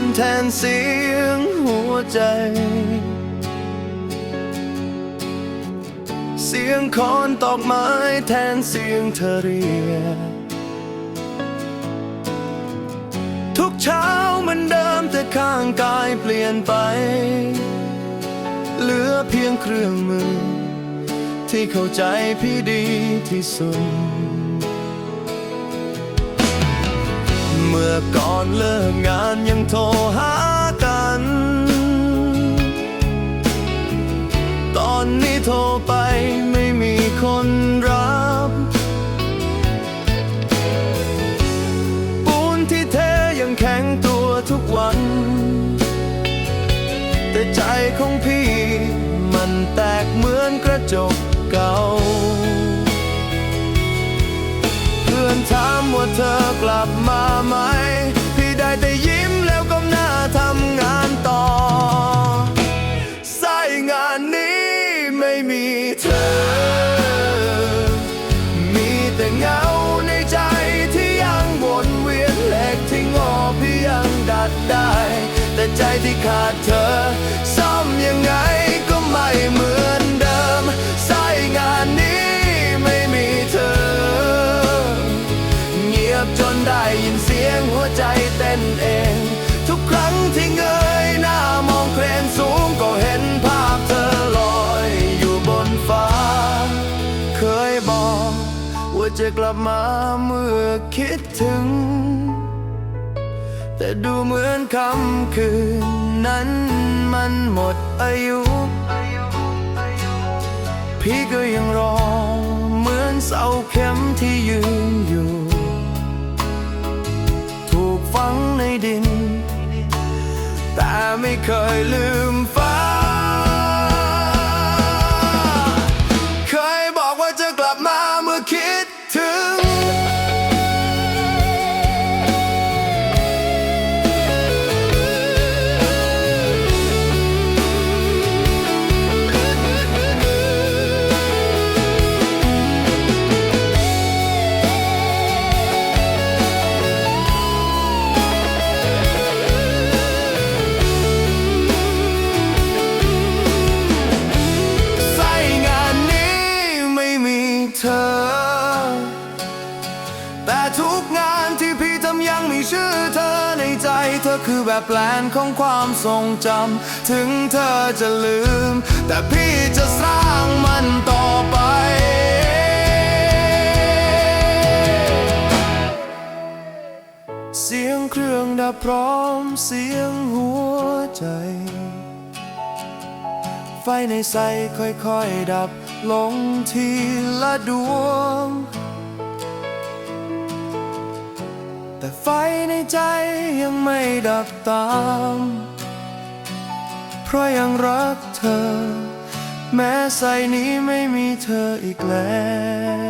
นแทนเสียงหัวใจ เสียงคอนตอกไม้แทนเสียงเธอเรียทุกเช้ามือนเดิมแต่ข้างกายเปลี่ยนไป เหลือเพียงเครื่องมือ ที่เข้าใจพี่ดีที่สุด ก่อนเลิกงานยังโทรหากัน ตอนนี้โทรไปไม่มีคนรับ ปูนที่เทยังแข็งตัวทุกวัน แต่ใจของพี่มันแตกเหมือนกระจกเก่าเพื่อนถามว่าเธอกลับมาไหม ขาดเธอ ซ่อมยังไงก็ไม่เหมือนเดิมสายงานนี้ไม่มีเธอ เงียบจนได้ยินเสียงหัวใจเต้นเอง ทุกครั้งที่เงยหน้ามองเครนสูงก็เห็นภาพเธอลอยอยู่บนฟ้า เคยบอกว่าจะกลับมาเมื่อคิดถึง แต่ดูเหมือนคำคืนนั้นมันหมดอายุ พี่ก็ยังรอเหมือนเสาเข็มที่ยืนอยู่ ถูกฝังในดิน แต่ไม่เคยลืมฝัน แต่ทุกงานที่พี่ทำยังมีชื่อเธอในใจ เธอคือแบบแปลนของความทรงจำ ถึงเธอจะลืม แต่พี่จะสร้างมันต่อไป เสียงเครื่องดับพร้อมเสียงหัวใจ ไฟในใจค่อยๆดับลงทีละดวง ไฟในใจยังไม่ดับตาม เพราะยังรักเธอ แม้ใจนี้ไม่มีเธออีกแล้ว